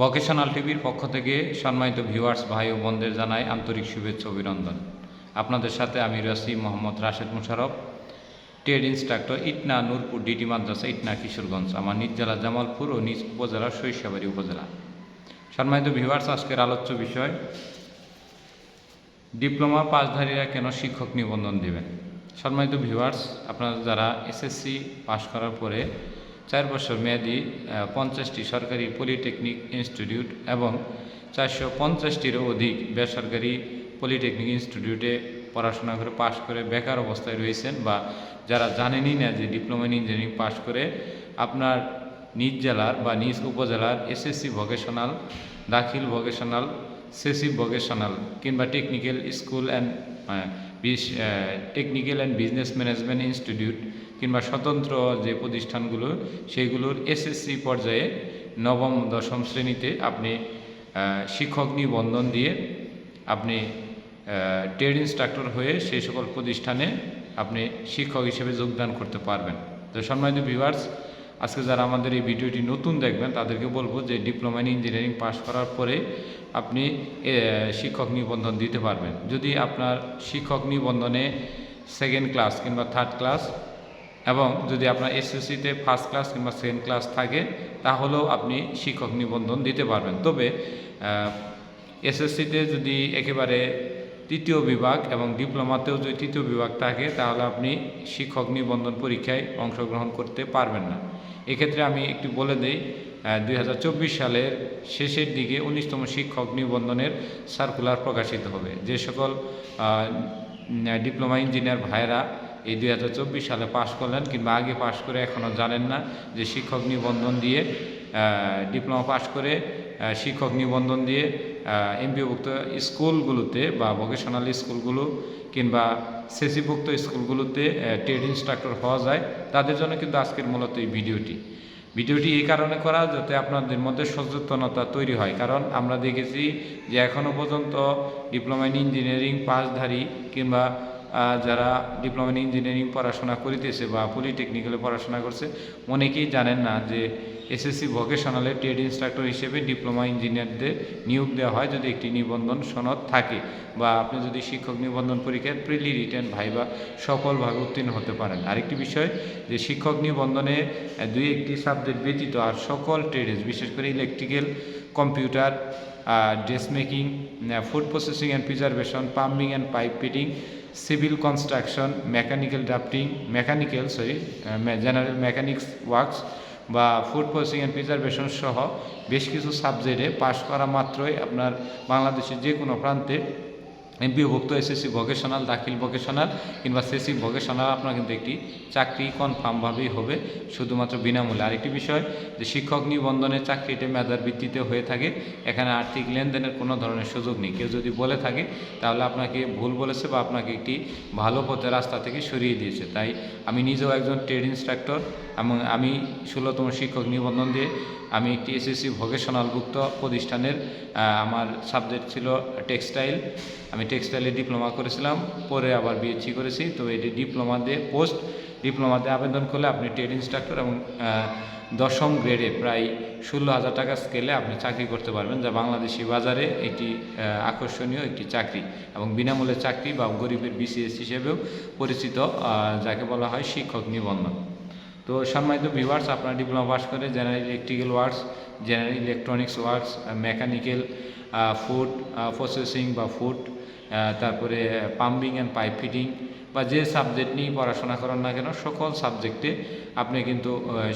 Vocational টিভির পক্ষ থেকে সম্মানিত ভিউয়ার্স, ভাই ও বোনদের জানাই আন্তরিক শুভেচ্ছা অভিনন্দন। আপনাদের সাথে আমি Rasi Mohammad Rashed Musharraf, trade instructor Itna Nurpur DT মাদ্রাসা, ইটনা কিশোরগঞ্জ, আমার নিজ জেলা জামালপুর ও নিজ উপজেলা শৈশবাড়ি উপজেলা। সম্মানিত ভিউয়ার্স, আজকের আলোচ্য বিষয়, ডিপ্লোমা পাশধারীরা কেন শিক্ষক নিবন্ধন দেবেন? সম্মানিত ভিউয়ার্স, আপনারা যারা এসএসসি পাশ করার পরে চার বছর মেয়াদি পঞ্চাশটি সরকারি পলিটেকনিক ইনস্টিটিউট এবং চারশো পঞ্চাশটিরও অধিক বেসরকারি পলিটেকনিক ইনস্টিটিউটে পড়াশোনা করে পাশ করে বেকার অবস্থায় রয়েছেন বা যারা জানেনই না যে ডিপ্লোমা ইন ইঞ্জিনিয়ারিং পাশ করে, আপনার নিজ জেলার বা নিজ উপজেলার এসএসসি ভোকেশনাল, দাখিল ভোকেশনাল সেসিভ ভোকেশনাল কিংবা technical school and technical and business management institute কিংবা স্বতন্ত্র যে প্রতিষ্ঠানগুলো সেইগুলোর এসএসসি পর্যায়ে নবম, দশম শ্রেণীতে আপনি শিক্ষক নিবন্ধন দিয়ে আপনি ট্রেড ইনস্ট্রাক্টর হয়ে সেই সকল প্রতিষ্ঠানে আপনি শিক্ষক হিসেবে যোগদান করতে পারবেন। তো সম্মানিত ভিউয়ার্স আজকে যারা আমাদের এই ভিডিওটি নতুন দেখবেন, তাদেরকে বলব যে ডিপ্লোমা ইন ইঞ্জিনিয়ারিং পাস করার পরে আপনি শিক্ষক নিবন্ধন দিতে পারবেন। যদি আপনার শিক্ষক নিবন্ধনে সেকেন্ড ক্লাস কিংবা থার্ড ক্লাস এবং যদি আপনার এসএসসিতে ফার্স্ট ক্লাস কিংবা সেকেন্ড ক্লাস থাকে, তাহলেও আপনি শিক্ষক নিবন্ধন দিতে পারবেন। তবে এসএসসিতে যদি একেবারে তৃতীয় বিভাগ এবং ডিপ্লোমাতেও যদি তৃতীয় বিভাগ থাকে, তাহলে আপনি শিক্ষক নিবন্ধন পরীক্ষায় অংশগ্রহণ করতে পারবেন না। এক্ষেত্রে আমি একটু বলে দিই দুই হাজার চব্বিশ সালের শেষের দিকে উনিশতম শিক্ষক নিবন্ধনের সার্কুলার প্রকাশিত হবে। যে সকল ডিপ্লোমা ইঞ্জিনিয়ার ভাইরা এই দুই হাজার চব্বিশ সালে পাশ করলেন কিংবা আগে পাশ করে এখনও জানেন না যে শিক্ষক নিবন্ধন দিয়ে ডিপ্লোমা পাশ করে শিক্ষক নিবন্ধন দিয়ে এমপিওভুক্ত স্কুলগুলোতে বা ভোকেশনাল স্কুলগুলো কিংবা সেসিভুক্ত স্কুলগুলোতে ট্রেড ইনস্ট্রাক্টর হওয়া যায়। তাদের জন্য কিন্তু আজকের মূলত এই ভিডিওটি। ভিডিওটি এই কারণে করা যাতে আপনাদের মধ্যে সচেতনতা তৈরি হয়। কারণ আমরা দেখেছি যে এখনও পর্যন্ত ডিপ্লোমা ইন ইঞ্জিনিয়ারিং পাশধারী কিংবা যারা ডিপ্লোমা ইন ইঞ্জিনিয়ারিং পড়াশোনা করিতেছে বা পলিটেকনিক্যালে পড়াশোনা করছে, অনেকেই জানেন না যে এসএসসি ভোকেশনালে ট্রেড ইনস্ট্রাক্টর হিসেবে ডিপ্লোমা ইঞ্জিনিয়ারদের নিয়োগ দেওয়া হয় যদি একটি নিবন্ধন সনদ থাকে বা আপনি যদি শিক্ষক নিবন্ধন পরীক্ষায় প্রিলি রিটার্ন ভাইবা সফলভাবে উত্তীর্ণ হতে পারেন। আরেকটি বিষয় যে শিক্ষক নিবন্ধনে দুই একটি সাবজেক্ট ব্যতীত আর সকল ট্রেডেস বিশেষ করে electrical computer dress making food processing and preservation pumping and pipe fitting civil construction mechanical drafting mechanical sorry general mechanics works বা ফুড প্রসেসিং অ্যান্ড প্রিজারভেশন সহ বেশ কিছু সাবজেক্টে পাশ করা মাত্রই আপনার বাংলাদেশের যে কোনো প্রান্তে এমপিওভুক্ত এসএসসি ভোকেশনাল, দাখিল ভোকেশনাল কিংবা সেসি ভোকেশনাল, আপনার কিন্তু একটি চাকরি কনফার্মভাবেই হবে শুধুমাত্র বিনামূল্যে। আরেকটি বিষয় যে শিক্ষক নিবন্ধনের চাকরিটি মেধার ভিত্তিতে হয়ে থাকে, এখানে আর্থিক লেনদেনের কোনো ধরনের সুযোগ নেই। কেউ যদি বলে থাকে, তাহলে আপনাকে ভুল বলেছে বা আপনাকে একটি ভালো পথের রাস্তা থেকে সরিয়ে দিয়েছে। তাই আমি নিজেও একজন ট্রেড ইনস্ট্রাক্টর এবং আমি ষোলোতম শিক্ষক নিবন্ধন দিয়ে আমি একটি এসএসসি ভোকেশনালভুক্ত প্রতিষ্ঠানের আমার সাবজেক্ট ছিল টেক্সটাইল। আমি টেক্সটাইলে ডিপ্লোমা করেছিলাম, পরে আবার বিএসসি করেছি। তো এটি ডিপ্লোমা দিয়ে পোস্ট ডিপ্লোমাতে আবেদন করলে আপনি ট্রেড ইনস্ট্রাক্টর এবং দশম গ্রেডে প্রায় ষোলো হাজার টাকা স্কেলে আপনি চাকরি করতে পারবেন, যা বাংলাদেশি বাজারে একটি আকর্ষণীয় একটি চাকরি এবং বিনামূল্যে চাকরি বা গরিবের বিসিএস হিসেবেও পরিচিত যাকে বলা হয় শিক্ষক নিবন্ধন। তো সম্মানিত ভিউয়ার্স আপনারা ডিপ্লোমা পাস করে general electrical works general electronics works mechanical food processing বা ফুড তারপরে পাম্পিং অ্যান্ড পাইপ ফিটিং বা যে সাবজেক্ট নিয়ে পড়াশোনা করেন না কেন, সকল সাবজেক্টে আপনি কিন্তু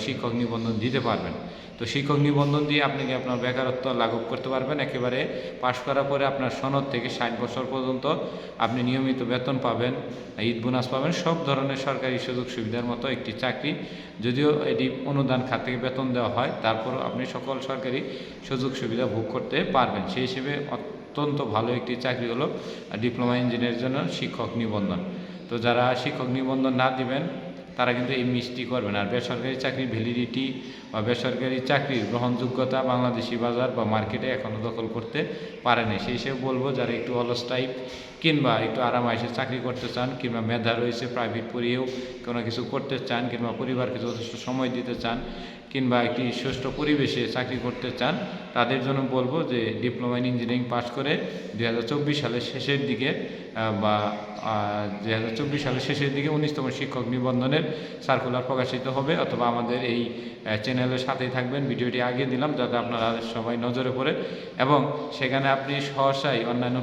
শিক্ষক নিবন্ধন দিতে পারবেন। তো শিক্ষক নিবন্ধন দিয়ে আপনি কি আপনার বেকারত্ব লাঘব করতে পারবেন। একেবারে পাশ করার পরে আপনার সনদ থেকে ষাট বছর পর্যন্ত আপনি নিয়মিত বেতন পাবেন, ঈদ বোনাস পাবেন, সব ধরনের সরকারি সুযোগ সুবিধার মতো একটি চাকরি। যদিও এটি অনুদান খাত থেকে বেতন দেওয়া হয়, তারপরও আপনি সকল সরকারি সুযোগ সুবিধা ভোগ করতে পারবেন। সেই হিসেবে অত্যন্ত ভালো একটি চাকরি হলো ডিপ্লোমা ইঞ্জিনিয়ারের জন্য শিক্ষক নিবন্ধন। তো যারা শিক্ষক নিবন্ধন না দিবেন, তারা কিন্তু এই মিষ্টি করবে না আর বেসরকারি চাকরির ভ্যালিডিটি বা বেসরকারি চাকরির গ্রহণযোগ্যতা বাংলাদেশি বাজার বা মার্কেটে এখনও দখল করতে পারেনি। সেই হিসেবে বলব, যারা একটু অলস টাইপ কিংবা একটু আরাম আয়সে চাকরি করতে চান কিংবা মেধা রয়েছে প্রাইভেট পড়িয়েও কোনো কিছু করতে চান কিংবা পরিবারকে যথেষ্ট সময় দিতে চান কিংবা একটি সুষ্ঠু পরিবেশে চাকরি করতে চান, তাদের জন্য বলব যে ডিপ্লোমা ইন ইঞ্জিনিয়ারিং পাশ করে দুই হাজার চব্বিশ সালের শেষের দিকে বা দুই হাজার চব্বিশ সালের শেষের দিকে উনিশতম শিক্ষক নিবন্ধনের সার্কুলার প্রকাশিত হবে, অথবা আমাদের এই চ্যানেলের সাথেই থাকবেন। ভিডিওটি আগে দিলাম যাতে আপনারা সবাই নজরে পড়ে। এবং সেখানে আপনি সহসাই অন্যান্য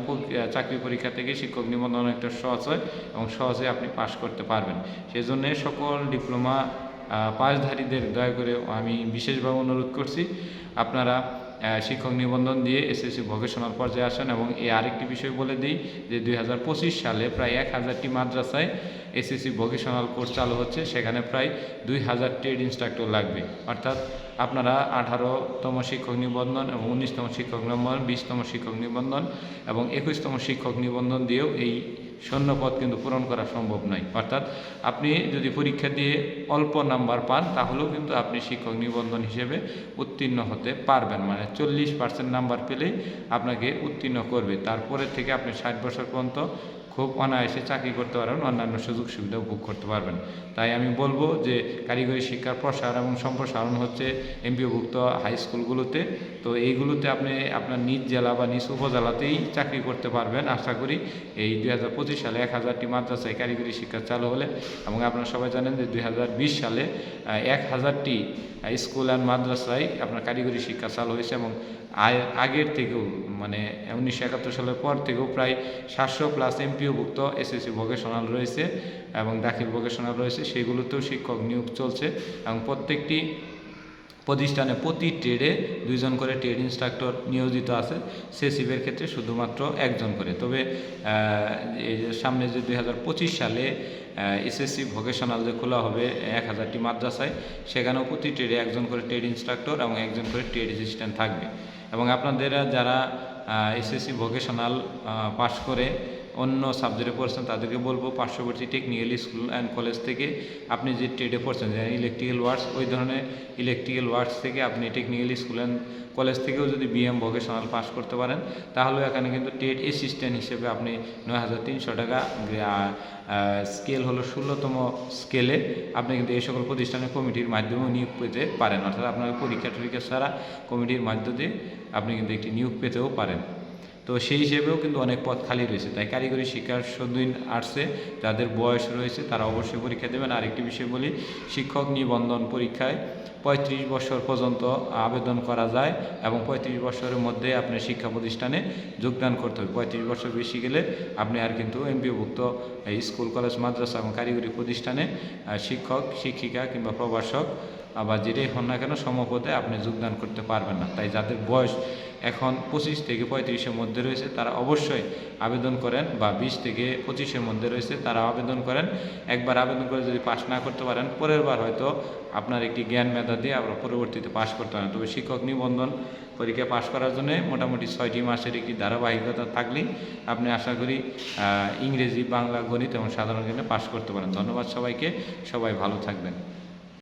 চাকরি পরীক্ষা থেকে শিক্ষক নিবন্ধন একটা সহজ হয় এবং সহজে আপনি পাশ করতে পারবেন। সেজন্য সকল ডিপ্লোমা পাশধারীদের দয়া করে আমি বিশেষভাবে অনুরোধ করছি, আপনারা শিক্ষক নিবন্ধন দিয়ে এসএসসি ভোকেশনাল পর্যায়ে আসেন এবং এই আরেকটি বিষয় বলে দিই যে দুই হাজার পঁচিশ সালে প্রায় এক হাজারটি মাদ্রাসায় এসএসসি ভোকেশনাল কোর্স চালু হচ্ছে, সেখানে প্রায় দুই হাজার ট্রেড ইনস্ট্রাক্টর লাগবে। অর্থাৎ আপনারা আঠারোতম শিক্ষক নিবন্ধন এবং উনিশতম শিক্ষক নিবন্ধন, বিশতম শিক্ষক নিবন্ধন এবং একুশতম শিক্ষক নিবন্ধন দিয়েও এই শূন্য পদ কিন্তু পূরণ করা সম্ভব নয়। অর্থাৎ আপনি যদি পরীক্ষা দিয়ে অল্প নাম্বার পান, তাহলেও কিন্তু আপনি শিক্ষক নিবন্ধন হিসেবে উত্তীর্ণ হতে পারবেন। মানে চল্লিশ পার্সেন্ট নাম্বার পেলেই আপনাকে উত্তীর্ণ করবে। তারপরে থেকে আপনি ষাট বছর পর্যন্ত খুব অনায়াসে চাকরি করতে পারবেন, অন্যান্য সুযোগ সুবিধা ভোগ করতে পারবেন। তাই আমি বলব যে কারিগরি শিক্ষার প্রসার এবং সম্প্রসারণ হচ্ছে এমপিওভুক্ত হাই স্কুলগুলোতে। তো এইগুলোতে আপনি আপনার নিজ জেলা বা নিজ উপজেলাতেই চাকরি করতে পারবেন। আশা করি এই দুই হাজার পঁচিশ সালে এক হাজারটি মাদ্রাসায় কারিগরি শিক্ষা চালু হলে এবং আপনারা সবাই জানেন যে দুই হাজার বিশ সালে এক হাজারটি স্কুল অ্যান্ড মাদ্রাসায় আপনার কারিগরি শিক্ষা চালু হয়েছে এবং আগের থেকেও মানে উনিশশো একাত্তর সালের পর থেকেও প্রায় সাতশো প্লাস এমপিওভুক্ত এসএসসি ভোকেশনাল রয়েছে এবং দাখিল ভোকেশনাল রয়েছে, সেগুলোতেও শিক্ষক নিয়োগ চলছে এবং প্রত্যেকটি প্রতিষ্ঠানে প্রতি ট্রেডে দুইজন করে ট্রেড ইনস্ট্রাক্টর নিয়োজিত আছে সেসিবের ক্ষেত্রে শুধুমাত্র একজন করে। তবে এই যে সামনে যে দুই হাজার পঁচিশ সালে এসএসসি ভোকেশনাল যে খোলা হবে এক হাজারটি মাদ্রাসায়, সেখানেও প্রতি ট্রেডে একজন করে ট্রেড ইনস্ট্রাক্টর এবং একজন করে ট্রেড অ্যাসিস্ট্যান্ট থাকবে। এবং আপনাদের যারা এসএসসি ভোকেশনাল পাশ করে অন্য সাবজেক্টে পড়ছেন, তাদেরকে বলব পার্শ্ববর্তী টেকনিক্যাল স্কুল অ্যান্ড কলেজ থেকে আপনি যে ট্রেডে পড়ছেন, যেমন ইলেকট্রিক্যাল ওয়ার্ডস ওই ধরনের ইলেকট্রিক্যাল ওয়ার্ডস থেকে আপনি টেকনিক্যাল স্কুল অ্যান্ড কলেজ থেকেও যদি বিএম ভোকেশনাল পাস করতে পারেন তাহলে এখানে কিন্তু ট্রেড অ্যাসিস্ট্যান্ট হিসেবে আপনি নয় হাজার তিনশো টাকা স্কেল হলো ষোলোতম স্কেলে আপনি কিন্তু এই সকল প্রতিষ্ঠানের কমিটির মাধ্যমেও নিয়োগ পেতে পারেন। অর্থাৎ আপনাকে পরীক্ষা টরীক্ষা ছাড়া কমিটির মাধ্য দিয়ে আপনি কিন্তু একটি নিয়োগ পেতেও পারেন। তো সেই হিসেবেও কিন্তু অনেক পদ খালি রয়েছে। তাই কারিগরি শিক্ষার সদিন আর্টসে যাদের বয়স রয়েছে তারা অবশ্যই পরীক্ষা দেবেন। আরেকটি বিষয় বলি, শিক্ষক নিবন্ধন পরীক্ষায় পঁয়ত্রিশ বছর পর্যন্ত আবেদন করা যায় এবং পঁয়ত্রিশ বছরের মধ্যে আপনার শিক্ষা প্রতিষ্ঠানে যোগদান করতে হবে। পঁয়ত্রিশ বছর বেশি গেলে আপনি আর কিন্তু এমপিওভুক্ত এই স্কুল, কলেজ, মাদ্রাসা এবং কারিগরি প্রতিষ্ঠানে শিক্ষক, শিক্ষিকা কিংবা প্রভাষক আবার যেটাই হন না কেন, সমপদে আপনি যোগদান করতে পারবেন না। তাই যাদের বয়স এখন পঁচিশ থেকে পঁয়ত্রিশের মধ্যে রয়েছে, তারা অবশ্যই আবেদন করেন বা বিশ থেকে পঁচিশের মধ্যে রয়েছে, তারা আবেদন করেন। একবার আবেদন করে যদি পাশ না করতে পারেন, পরের বার হয়তো আপনার একটি জ্ঞান মেধা দিয়ে আবার পরবর্তীতে পাশ করতে পারেন। তবে শিক্ষক নিবন্ধন পরীক্ষা পাশ করার জন্য মোটামুটি ছয়টি মাসের একটি ধারাবাহিকতা থাকলেই আপনি আশা করি ইংরেজি, বাংলা, গণিত এবং সাধারণ জ্ঞানে পাশ করতে পারেন। ধন্যবাদ সবাইকে, সবাই ভালো থাকবেন।